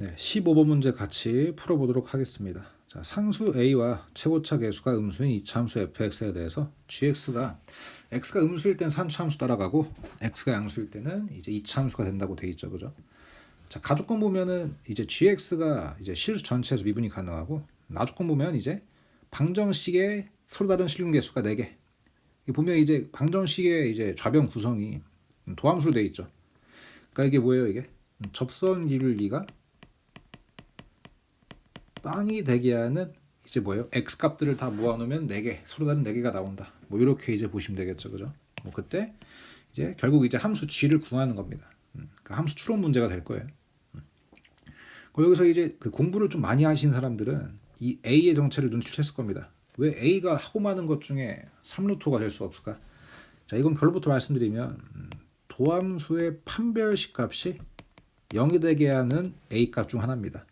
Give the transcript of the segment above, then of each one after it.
네, 15번 문제 같이 풀어보도록 하겠습니다. 자, 상수 a와 최고차 계수가 음수인 이차함수 fx에 대해서 gx가 x가 음수일 땐 산차함수 따라가고 x가 양수일 때는 이제 이차함수가 된다고 돼 있죠, 그죠? 자, 가조건 보면은 이제 gx가 이제 실수 전체에서 미분이 가능하고 나조건 보면 이제 방정식의 서로 다른 실근 개수가 4개. 이 보면 이제 방정식의 이제 좌변 구성이 도함수로 돼 있죠. 그러니까 이게 뭐예요, 이게? 접선 기울기가 빵이 되게 하는 이제 뭐예요? x 값들을 다 모아놓으면 4개 서로 다른 4개가 나온다. 뭐 이렇게 이제 보시면 되겠죠, 그죠? 뭐 그때 이제 결국 이제 함수 g를 구하는 겁니다. 음, 그 함수 추론 문제가 될 거예요. 음. 그 여기서 이제 그 공부를 좀 많이 하신 사람들은 이 a의 정체를 눈치챘을 겁니다. 왜 a가 하고 많은 것 중에 3루토가 될 수 없을까? 자, 이건 결론부터 말씀드리면 음, 도함수의 판별식 값이 0이 되게 하는 a 값 중 하나입니다.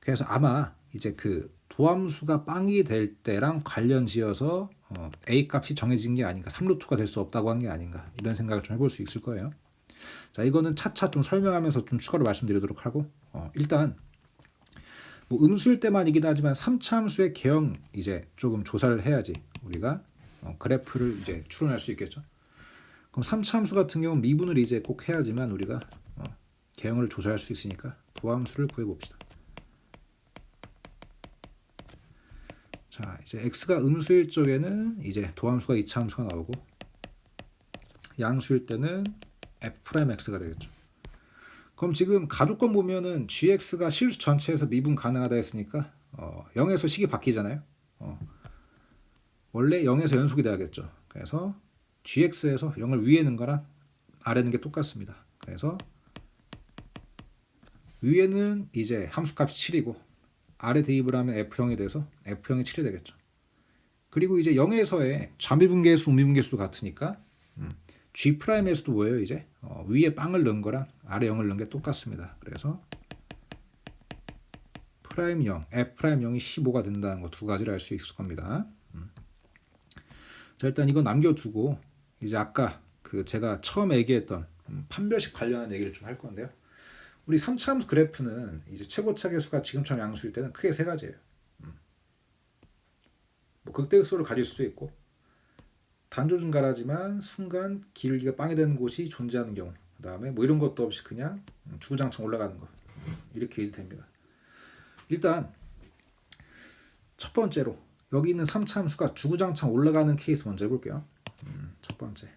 그래서 아마 이제 그 도함수가 빵이 될 때랑 관련 지어서 어, a 값이 정해진 게 아닌가, 3루트가 될 수 없다고 한 게 아닌가 이런 생각을 좀 해볼 수 있을 거예요. 자, 이거는 차차 좀 설명하면서 좀 추가로 말씀드리도록 하고 어, 일단 뭐 음수일 때만이긴 하지만 3차 함수의 개형 이제 조금 조사를 해야지 우리가 어, 그래프를 이제 추론할 수 있겠죠. 그럼 3차 함수 같은 경우는 미분을 이제 꼭 해야지만 우리가 어, 개형을 조사할 수 있으니까 도함수를 구해 봅시다. 자, 이제 x가 음수일 적에는 이제 도함수가 2차 함수가 나오고 양수일 때는 f'x가 되겠죠. 그럼 지금 가족권 보면은 gx가 실수 전체에서 미분 가능하다 했으니까 어, 0에서 식이 바뀌잖아요. 어, 원래 0에서 연속이 돼야겠죠. 그래서 gx에서 0을 위에 넣은 거랑 아래 넣은 게 똑같습니다. 그래서 위에는 이제 함수값이 7이고 아래 대입을 하면 F형이 돼서 F형이 7이 되겠죠. 그리고 이제 0에서의 좌미분계수, 우미분계수도 같으니까 음, G'에서도 뭐예요 이제 어, 위에 빵을 넣은 거랑 아래 0을 넣은 게 똑같습니다. 그래서 프라임 0, F 프라임 0이 15가 된다는 거 두 가지를 알 수 있을 겁니다. 음. 자 일단 이거 남겨두고 이제 아까 그 제가 처음 얘기했던 음, 판별식 관련한 얘기를 좀 할 건데요. 우리 3차 함수 그래프는 이제 최고차 계수가 지금처럼 양수일 때는 크게 세 가지예요. 음. 뭐 극대극소를 가질 수도 있고 단조 증가라지만 순간 기울기가 빵이 되는 곳이 존재하는 경우 그 다음에 뭐 이런 것도 없이 그냥 주구장창 올라가는 거 이렇게 이제 됩니다. 일단 첫 번째로 여기 있는 3차 함수가 주구장창 올라가는 케이스 먼저 해볼게요. 음, 첫 번째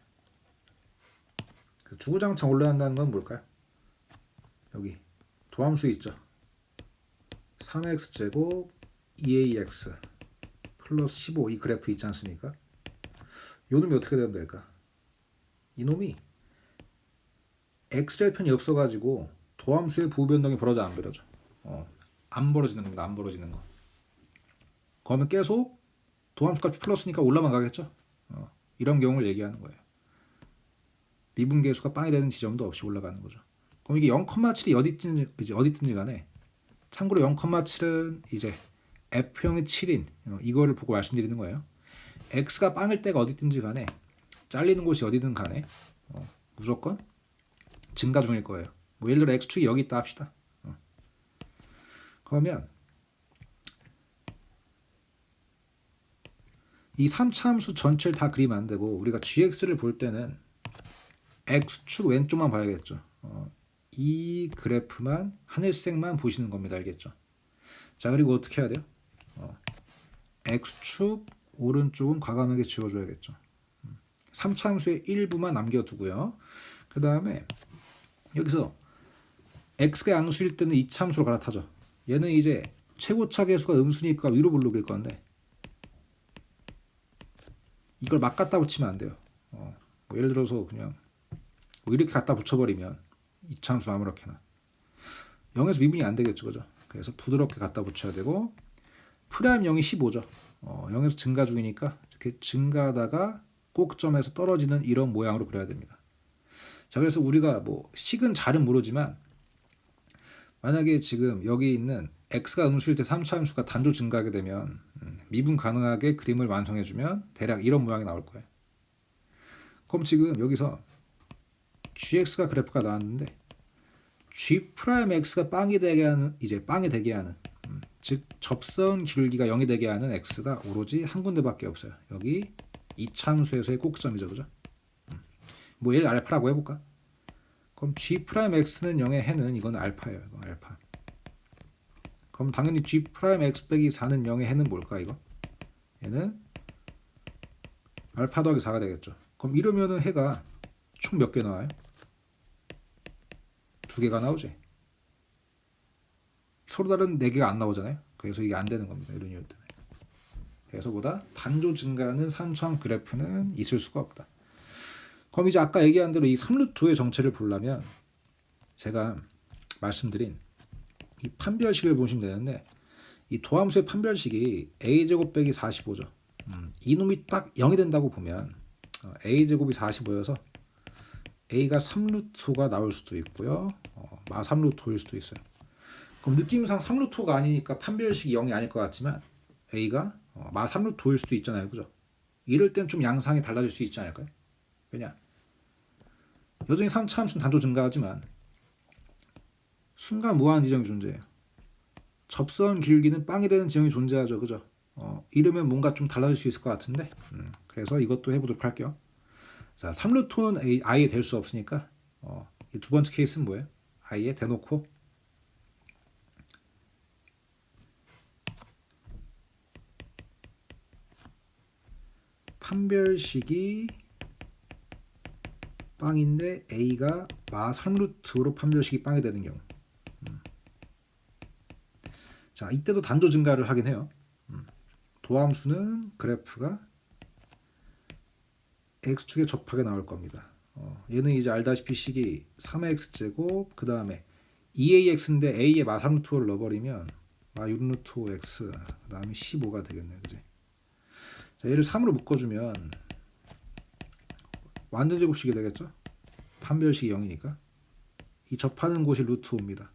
그 주구장창 올라간다는 건 뭘까요? 여기 도함수 있죠. 3x제곱 2ax 플러스 15 이 그래프 있지 않습니까? 요 놈이 어떻게 되면 될까? 이놈이 x절 편이 없어가지고 도함수의 부변동이 벌어져 안 벌어져? 어, 안 벌어지는 겁니다. 안 벌어지는 거. 그러면 계속 도함수 값이 플러스니까 올라만 가겠죠? 어, 이런 경우를 얘기하는 거예요. 미분계수가 빵이 되는 지점도 없이 올라가는 거죠. 그럼 이게 0,7이 어디 있든지 이제 어디 있든지 간에 참고로 0,7은 이제 f형의 7인 어, 이거를 보고 말씀드리는 거예요. x가 빵일 때가 어디 있든지 간에 잘리는 곳이 어디든 간에 어, 무조건 증가 중일 거예요. 뭐 예를 들어 x축이 여기 있다 합시다. 어. 그러면 이 3차 함수 전체를 다 그리면 안 되고 우리가 gx를 볼 때는 x축 왼쪽만 봐야겠죠. 어, 이 그래프만 하늘색만 보시는 겁니다. 알겠죠? 자 그리고 어떻게 해야 돼요? 어, x축 오른쪽은 과감하게 지워줘야겠죠. 3차 함수의 일부만 남겨두고요. 그 다음에 여기서 x가 양수일 때는 2차 함수로 갈아타죠. 얘는 이제 최고차 계수가 음수니까 위로 블록일 건데 이걸 막 갖다 붙이면 안 돼요. 어, 뭐 예를 들어서 그냥 뭐 이렇게 갖다 붙여버리면 이차함수 아무렇게나. 0에서 미분이 안 되겠죠 그죠? 그래서 부드럽게 갖다 붙여야 되고 프라임 0이 15죠. 어, 0에서 증가 중이니까 이렇게 증가하다가 꼭점에서 떨어지는 이런 모양으로 그려야 됩니다. 자 그래서 우리가 뭐 식은 잘은 모르지만 만약에 지금 여기 있는 x가 음수일 때 3차 함수가 단조 증가하게 되면 음, 미분 가능하게 그림을 완성해주면 대략 이런 모양이 나올 거예요. 그럼 지금 여기서 gx가 그래프가 나왔는데 G 프라임 X가 빵이 되게 하는 이제 빵이 되게 하는 음, 즉 접선 길기가 0이 되게 하는 X가 오로지 한 군데밖에 없어요. 여기 이참수에서의 꼭점이죠, 그죠? 음, 뭐 얘를 알파라고 해볼까? 그럼 G 프라임 X는 0의 해는 이건 알파예요, 이거 알파. 그럼 당연히 G 프라임 X 빼기 4는 0의 해는 뭘까 이거? 얘는 알파 더하기 4가 되겠죠. 그럼 이러면은 해가 총 몇 개 나와요? 두 개가 나오지. 서로 다른 네 개가 안 나오잖아요. 그래서 이게 안 되는 겁니다. 이런 이유 때문에. 그래서 보다 단조 증가하는 산수함 그래프는 있을 수가 없다. 그럼 이제 아까 얘기한 대로 이 3루트의 정체를 보려면 제가 말씀드린 이 판별식을 보시면 되는데 이 도함수의 판별식이 a 제곱 빼기 45죠. 음, 이놈이 딱 0이 된다고 보면 어, a 제곱이 45여서 a가 3루트가 나올 수도 있고요. 어, 마 3루트일 수도 있어요. 그럼 느낌상 3루트가 아니니까 판별식이 0이 아닐 것 같지만 a가 어, 마 3루트일 수도 있잖아요. 그죠? 이럴 땐 좀 양상이 달라질 수 있지 않을까요? 왜냐? 여전히 3차 함수는 단조 증가하지만 순간 무한 지점이 존재해요. 접선 길기는 빵이 되는 지점이 존재하죠. 그죠? 어, 이러면 뭔가 좀 달라질 수 있을 것 같은데 음, 그래서 이것도 해보도록 할게요. 자, 3루트는 아예 될 수 없으니까 어, 이두 번째 케이스는 뭐예요? 아예 대놓고 판별식이 빵인데 a가 마 3루트로 판별식이 빵이 되는 경우 음. 자 이때도 단조 증가를 하긴 해요 음. 도함수는 그래프가 x축에 접하게 나올 겁니다 어, 얘는 이제 알다시피 식이 3x제곱 그 다음에 2ax인데 a에 마 3 루트를 넣어버리면 마 6 루트 5x 그 다음에 15가 되겠네 그지 자 얘를 3으로 묶어주면 완전 제곱식이 되겠죠? 판별식이 0이니까 이 접하는 곳이 루트 5입니다.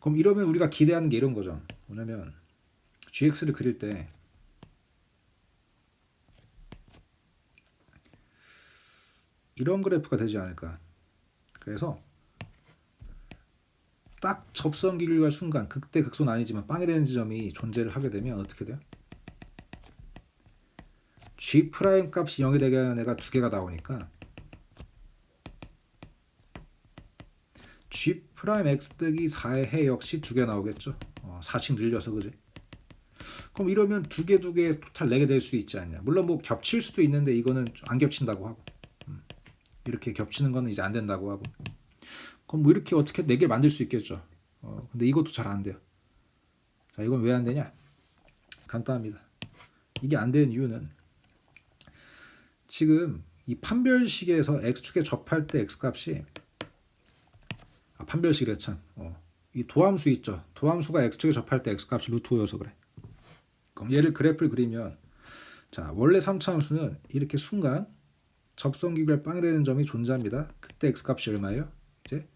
그럼 이러면 우리가 기대하는 게 이런 거죠. 뭐냐면 gx를 그릴 때 이런 그래프가 되지 않을까. 그래서 딱 접선 길이가 순간 극대 극소는 아니지만 빵이 되는 지점이 존재를 하게 되면 어떻게 돼요? g 프라임 값이 0이 되게 하는 애가 두 개가 나오니까 g 프라임 x 빼기 4의 해 역시 두 개 나오겠죠. 어, 4씩 늘려서 그지? 그럼 이러면 두 개 두 개 토탈 4개 될 수 있지 않냐. 물론 뭐 겹칠 수도 있는데 이거는 좀안 겹친다고 하고 음, 이렇게 겹치는 거는 이제 안 된다고 하고 그럼 뭐 이렇게 어떻게 4개 만들 수 있겠죠. 어, 근데 이것도 잘 안 돼요. 자 이건 왜 안 되냐? 간단합니다. 이게 안 되는 이유는 지금 이 판별식에서 x축에 접할 때 x값이 아, 판별식이래 참. 어. 이 도함수 있죠. 도함수가 x축에 접할 때 x값이 루트 5여서 그래. 그럼 얘를 그래프를 그리면 자 원래 3차 함수는 이렇게 순간 접선기별 빵이 되는 점이 존재합니다. 그때 x값이 얼마예요? 이제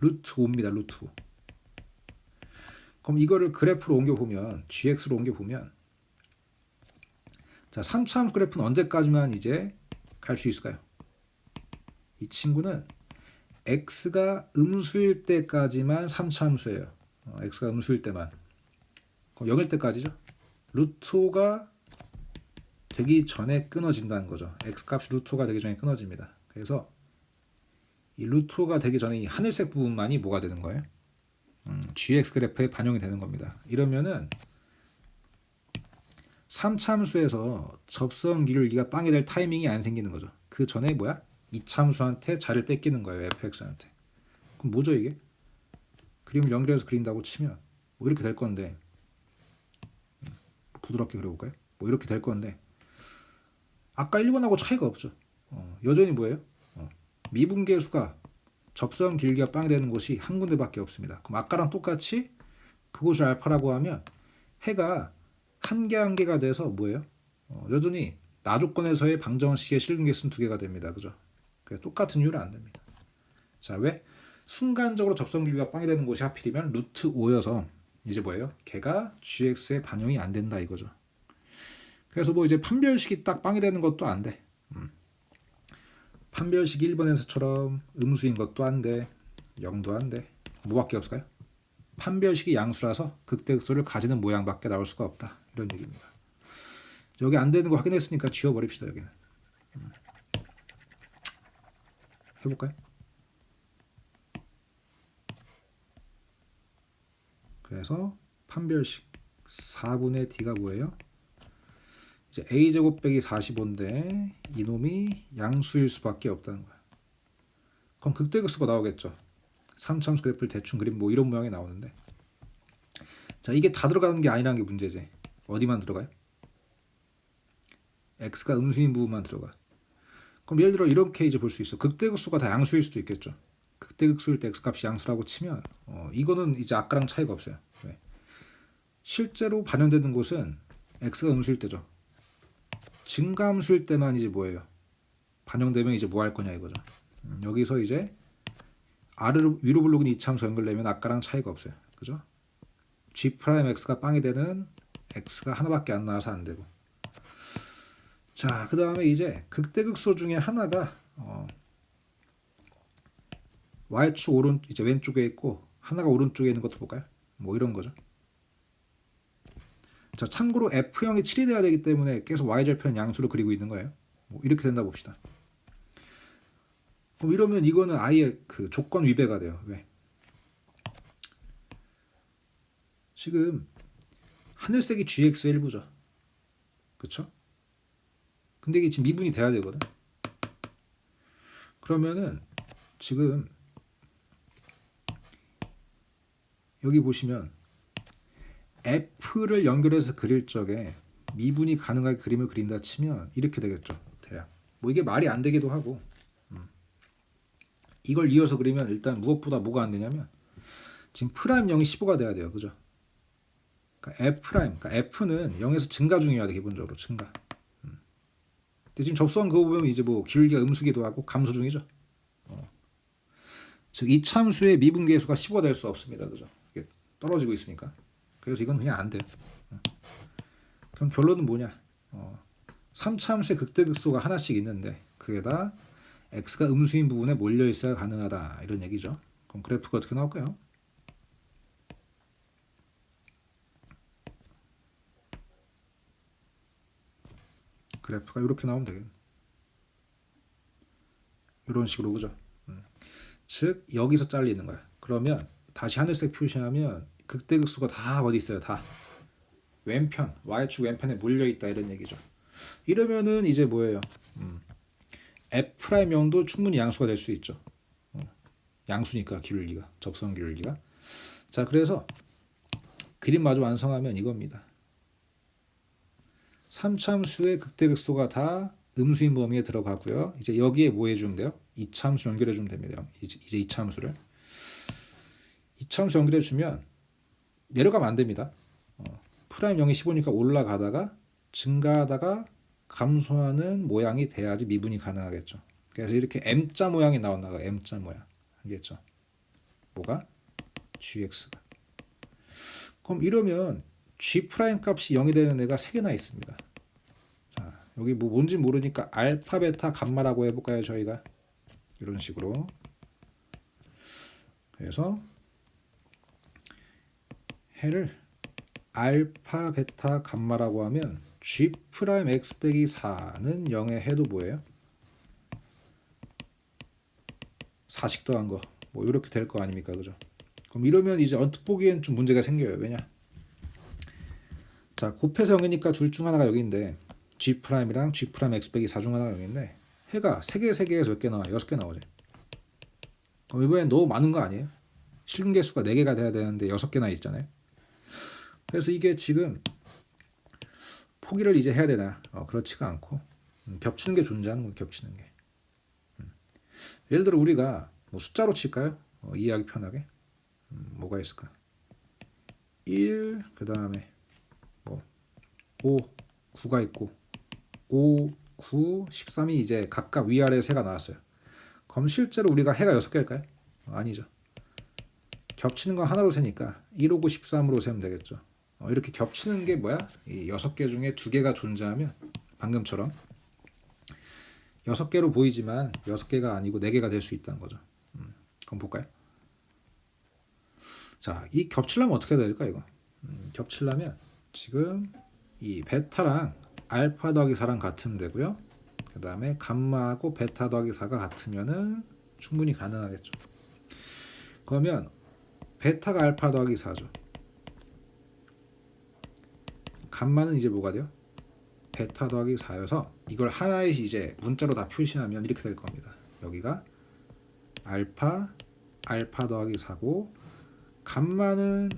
루트 5입니다. 루트 5. 그럼 이거를 그래프로 옮겨보면 gx로 옮겨보면 자 3차 함수 그래프는 언제까지만 이제 갈 수 있을까요? 이 친구는 x가 음수일 때까지만 3차 함수예요. 어, x가 음수일 때만. 그럼 0일 때까지죠. 루트 5가 되기 전에 끊어진다는 거죠. x 값이 루트 5가 되기 전에 끊어집니다. 그래서 이 루트 5가 되기 전에 이 하늘색 부분만이 뭐가 되는 거예요? 음, gx 그래프에 반영이 되는 겁니다. 이러면은 3참수에서 접선 길이가 빵이 될 타이밍이 안 생기는 거죠. 그 전에 뭐야? 이 참수한테 자리를 뺏기는 거예요. fx한테. 그럼 뭐죠 이게? 그림을 연결해서 그린다고 치면 뭐 이렇게 될 건데 음, 부드럽게 그려볼까요? 뭐 이렇게 될 건데 아까 1번하고 차이가 없죠. 어, 여전히 뭐예요? 어, 미분계수가 접선 길이가 빵이 되는 곳이 한 군데밖에 없습니다. 그럼 아까랑 똑같이 그곳을 알파라고 하면 해가 한 개 한 개가 돼서 뭐예요? 어, 여전히 나조건에서의 방정식의 실근계수는 두 개가 됩니다. 그죠? 똑같은 이유는 안 됩니다. 자, 왜? 순간적으로 접선 길이가 빵이 되는 곳이 하필이면 루트 5여서 이제 뭐예요? 걔가 gx에 반영이 안 된다 이거죠. 그래서 뭐 이제 판별식이 딱 빵이 되는 것도 안 돼. 음. 판별식 1번에서처럼 음수인 것도 안 돼. 0도 안 돼. 뭐밖에 없을까요? 판별식이 양수라서 극대극소를 가지는 모양밖에 나올 수가 없다. 이런 얘기입니다. 여기 안 되는 거 확인했으니까 지워버립시다 여기는. 음. 해볼까요? 그래서 판별식 4분의 d가 뭐예요? 이제 a 제곱 빼기 45인데 이놈이 양수일 수밖에 없다는 거야. 그럼 극대극소가 나오겠죠. 3참수 그래프를 대충 그림 뭐 이런 모양이 나오는데 자 이게 다 들어가는 게 아니라는 게 문제지. 어디만 들어가요? x가 음수인 부분만 들어가. 그럼 예를 들어 이렇게 이제 볼 수 있어. 극대극소가 다 양수일 수도 있겠죠. 극대극소일 때 x 값이 양수라고 치면 어, 이거는 이제 아까랑 차이가 없어요. 왜? 실제로 반영되는 곳은 x가 음수일 때죠. 증가함수일 때만 이제 뭐예요? 반영되면 이제 뭐 할 거냐 이거죠. 음, 여기서 이제 r을 위로 부르긴 이참수 연결되면 아까랑 차이가 없어요. 그죠? g 프라임 x가 빵이 되는 x가 하나밖에 안 나와서 안 되고. 자, 그 다음에 이제 극대극소 중에 하나가 어, y축 오른 이제 왼쪽에 있고 하나가 오른쪽에 있는 것도 볼까요? 뭐 이런 거죠. 자, 참고로 f형이 7이 돼야 되기 때문에 계속 y절편 양수로 그리고 있는 거예요. 뭐 이렇게 된다 봅시다. 그럼 이러면 이거는 아예 그 조건 위배가 돼요. 왜? 지금 하늘색이 gx 일부죠. 그쵸? 근데 이게 지금 미분이 돼야 되거든. 그러면은 지금 여기 보시면 f를 연결해서 그릴 적에 미분이 가능하게 그림을 그린다 치면 이렇게 되겠죠. 대략. 뭐 이게 말이 안 되기도 하고 음. 이걸 이어서 그리면 일단 무엇보다 뭐가 안 되냐면 지금 프라임 0이 15가 돼야 돼요. 그죠? 그러니까 f 프라임, 그러니까 f는 0에서 증가 중이어야 돼 기본적으로 증가. 음. 근데 지금 접수한 그거 보면 이제 뭐 기울기가 음수기도 하고 감소 중이죠. 어. 즉 이 참수의 미분 계수가 15가 될 수 없습니다. 그죠? 떨어지고 있으니까. 그래서 이건 그냥 안. 어. 그럼 결론은 뭐냐? 어. 3참수의 극대극소가 하나씩 있는데 그게 다 x가 음수인 부분에 몰려 있어야 가능하다 이런 얘기죠. 그럼 그래프가 어떻게 나올까요? 그래프가 이렇게 나오면 되겠네. 이런 식으로 그죠? 음. 즉 여기서 잘리는 거야. 그러면 다시 하늘색 표시하면 극대극소가 다 어디 있어요? 다 왼편 y축 왼편에 몰려 있다 이런 얘기죠. 이러면은 이제 뭐예요? 음. f 프라임 영도 충분히 양수가 될 수 있죠. 어. 양수니까 기울기가 접선 기울기가. 자 그래서 그림 마저 완성하면 이겁니다. 3참수의 극대극소가 다 음수인 범위에 들어가고요. 이제 여기에 뭐 해주면 돼요? 이참수 연결해 주면 됩니다. 이제 이참수를 이참수 연결해 주면 내려가면 안 됩니다. 어, 프라임 0이 15니까 올라가다가 증가하다가 감소하는 모양이 돼야지 미분이 가능하겠죠. 그래서 이렇게 M자 모양이 나온다가 M자 모양 알겠죠? 뭐가? gx가. 그럼 이러면 g 프라임 값이 0이 되는 애가 세 개나 있습니다. 자, 여기 뭐 뭔지 모르니까 알파, 베타, 감마라고 해볼까요, 저희가? 이런 식으로. 그래서 해를 알파, 베타, 감마라고 하면 g 프라임 x 빼기 4는 0의 해도 뭐예요? 4식 더한 거. 뭐 이렇게 될 거 아닙니까? 그죠? 그럼 이러면 이제 언뜻 보기엔 좀 문제가 생겨요. 왜냐? 자, 곱해서 0이니까 둘 중 하나가 여기인데 g 프라임이랑 g 프라임 x 빼기 4 중 하나가 여기인데 해가 3개, 3개에서 몇 개 나와? 6개 나오죠. 그럼 이번엔 너무 많은 거 아니에요? 실근 개수가 4개가 돼야 되는데 6개나 있잖아요. 그래서 이게 지금 포기를 이제 해야 되나? 어, 그렇지가 않고 음, 겹치는 게 존재하는 거 겹치는 게. 음. 예를 들어 우리가 뭐 숫자로 칠까요? 어, 이해하기 편하게. 음, 뭐가 있을까? 1, 그 다음에 뭐 5, 9가 있고 5, 9, 13이 이제 각각 위아래 세가 나왔어요. 그럼 실제로 우리가 해가 6개일까요? 어, 아니죠. 겹치는 건 하나로 세니까 1, 5, 9, 13으로 세면 되겠죠. 어, 이렇게 겹치는 게 뭐야? 이 여섯 개 중에 두 개가 존재하면 방금처럼 여섯 개로 보이지만 여섯 개가 아니고 네 개가 될 수 있다는 거죠. 음, 그럼 볼까요? 자, 이 겹치려면 어떻게 해야 될까 이거? 음, 겹치려면 지금 이 베타랑 알파 더하기 4랑 같으면 되고요. 그 다음에 감마하고 베타 더하기 4가 같으면은 충분히 가능하겠죠. 그러면 베타가 알파 더하기 4죠. 감마는 이제 뭐가 돼요? 베타 더하기 4여서 이걸 하나의 이제 문자로 다 표시하면 이렇게 될 겁니다. 여기가 알파 알파 더하기 4고 감마는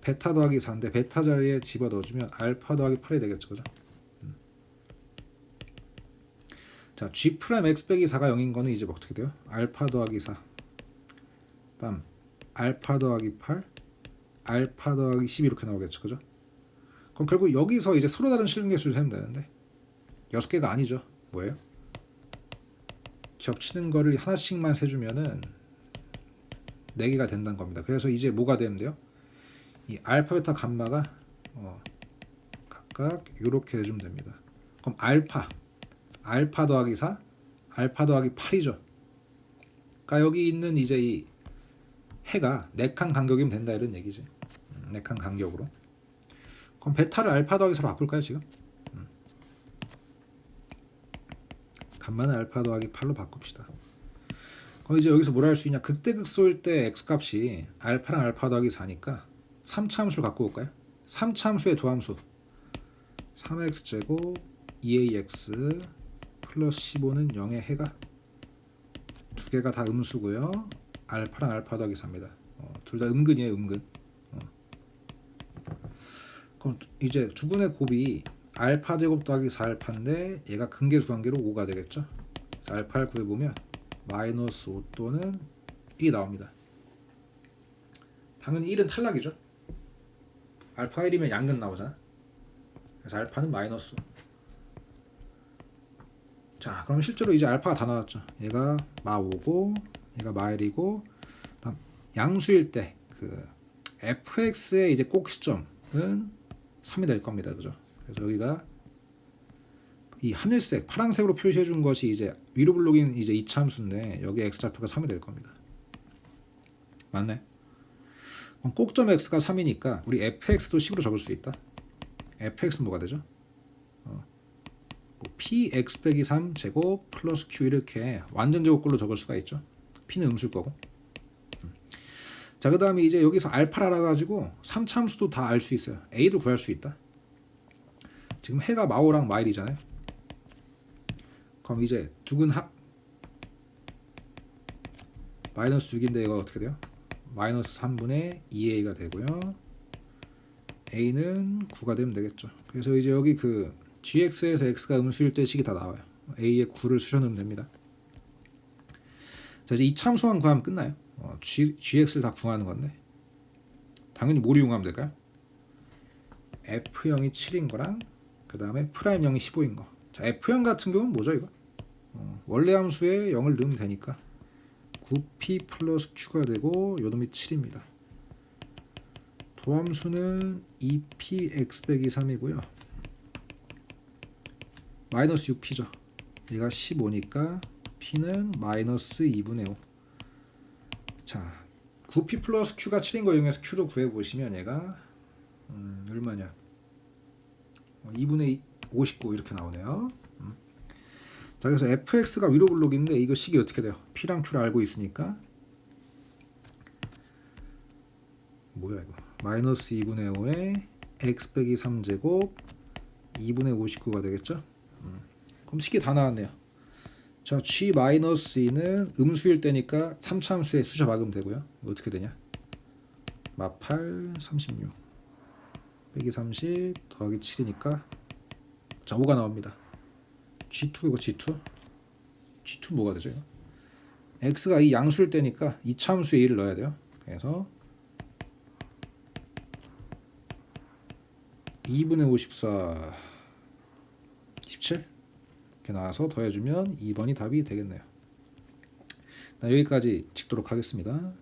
베타 더하기 4인데 베타 자리에 집어 넣어주면 알파 더하기 8이 되겠죠, 그죠? 음. 자, g 프라임 x 빼기 4가 0인 거는 이제 뭐 어떻게 돼요? 알파 더하기 4. 다음 알파 더하기 8, 알파 더하기 10 이렇게 나오겠죠, 그죠? 그럼 결국 여기서 이제 서로 다른 실근계수를 세면 되는데 여섯 개가 아니죠. 뭐예요? 겹치는 거를 하나씩만 세주면은 네 개가 된다는 겁니다. 그래서 이제 뭐가 되면 돼요? 이 알파, 베타, 감마가 어, 각각 이렇게 해주면 됩니다. 그럼 알파, 알파 더하기 4, 알파 더하기 8이죠. 그러니까 여기 있는 이제 이 해가 네칸 간격이면 된다 이런 얘기지. 음, 네칸 간격으로. 그럼 베타를 알파 더하기 4로 바꿀까요 지금? 음. 간만에 알파 더하기 8로 바꿉시다. 그럼 이제 여기서 뭐라 할 수 있냐? 극대극소일 때 x 값이 알파랑 알파 더하기 4니까 3차 함수를 갖고 올까요? 3차 함수의 도함수 3x 제곱 2ax 플러스 15는 0의 해가 두 개가 다 음수고요. 알파랑 알파 더하기 4입니다. 어, 둘다 음근이에요, 음근. 어. 그럼 이제 두 분의 곱이 알파 제곱 더하기 4알파인데 얘가 근계수 관계로 5가 되겠죠. 알파를 구해보면 마이너스 5 또는 1이 나옵니다. 당연히 1은 탈락이죠. 알파 1이면 양근 나오잖아. 그래서 알파는 마이너스. 자, 그럼 실제로 이제 알파가 다 나왔죠. 얘가 마5고 얘가 마1이고 다음 양수일 때 그 fx의 이제 꼭 시점은 3이 될 겁니다. 그죠? 그래서 여기가 이 하늘색 파란색으로 표시해 준 것이 이제 위로 블록인 이제 이차 함수인데 여기 x 좌표가 3이 될 겁니다. 맞네. 그럼 꼭점 x가 3이니까 우리 fx도 10으로 적을 수 있다. fx는 뭐가 되죠? 어. 뭐 px 빼기 3 제곱 플러스 q 이렇게 완전 제곱꼴로 적을 수가 있죠. p는 음수일 거고. 음. 자, 그 다음에 이제 여기서 알파를 알아가지고 3차 함수도 다 알 수 있어요. a도 구할 수 있다. 지금 해가 마오랑 마일이잖아요. 그럼 이제 두근 합 마이너스 6인데 이거 어떻게 돼요? 마이너스 3분의 2a가 되고요. a는 9가 되면 되겠죠. 그래서 이제 여기 그 gx에서 x가 음수일 때 식이 다 나와요. a에 9를 수셔 넣으면 됩니다. 자 이제 이 참수만 구하면 끝나요. 어, g, gx를 다 구하는 건데 당연히 뭘 이용하면 될까요? f0이 7인 거랑 그 다음에 프라임 0이 15인 거. 자 f0 같은 경우는 뭐죠 이거? 어, 원래 함수에 0을 넣으면 되니까 9p 플러스 q가 되고 요놈이 7입니다. 도함수는 2px 빼기 3이고요. 마이너스 6p죠. 얘가 15니까 p는 마이너스 2분의 5. 자, 9p 플러스 q가 7인 거 이용해서 q도 구해보시면 얘가 음, 얼마냐? 2분의 59 이렇게 나오네요. 음. 자, 그래서 fx가 위로 블록인데 이거 식이 어떻게 돼요? p랑 q를 알고 있으니까 뭐야 이거? 마이너스 2분의 5에 x 빼기 3제곱 2분의 59가 되겠죠? 음. 그럼 식이 다 나왔네요. 자, g 마이너스 2는 음수일 때니까 3차 함수에 수저 박으면 되고요. 어떻게 되냐? 마8 36 빼기 30 더하기 7이니까 자 5가 나옵니다. G2 이거 G2 G2 뭐가 되죠? 이거? X가 이 양수일 때니까 이 참수에 1을 넣어야 돼요. 그래서 2분의 54 17 이렇게 나와서 더해주면 2번이 답이 되겠네요. 여기까지 찍도록 하겠습니다.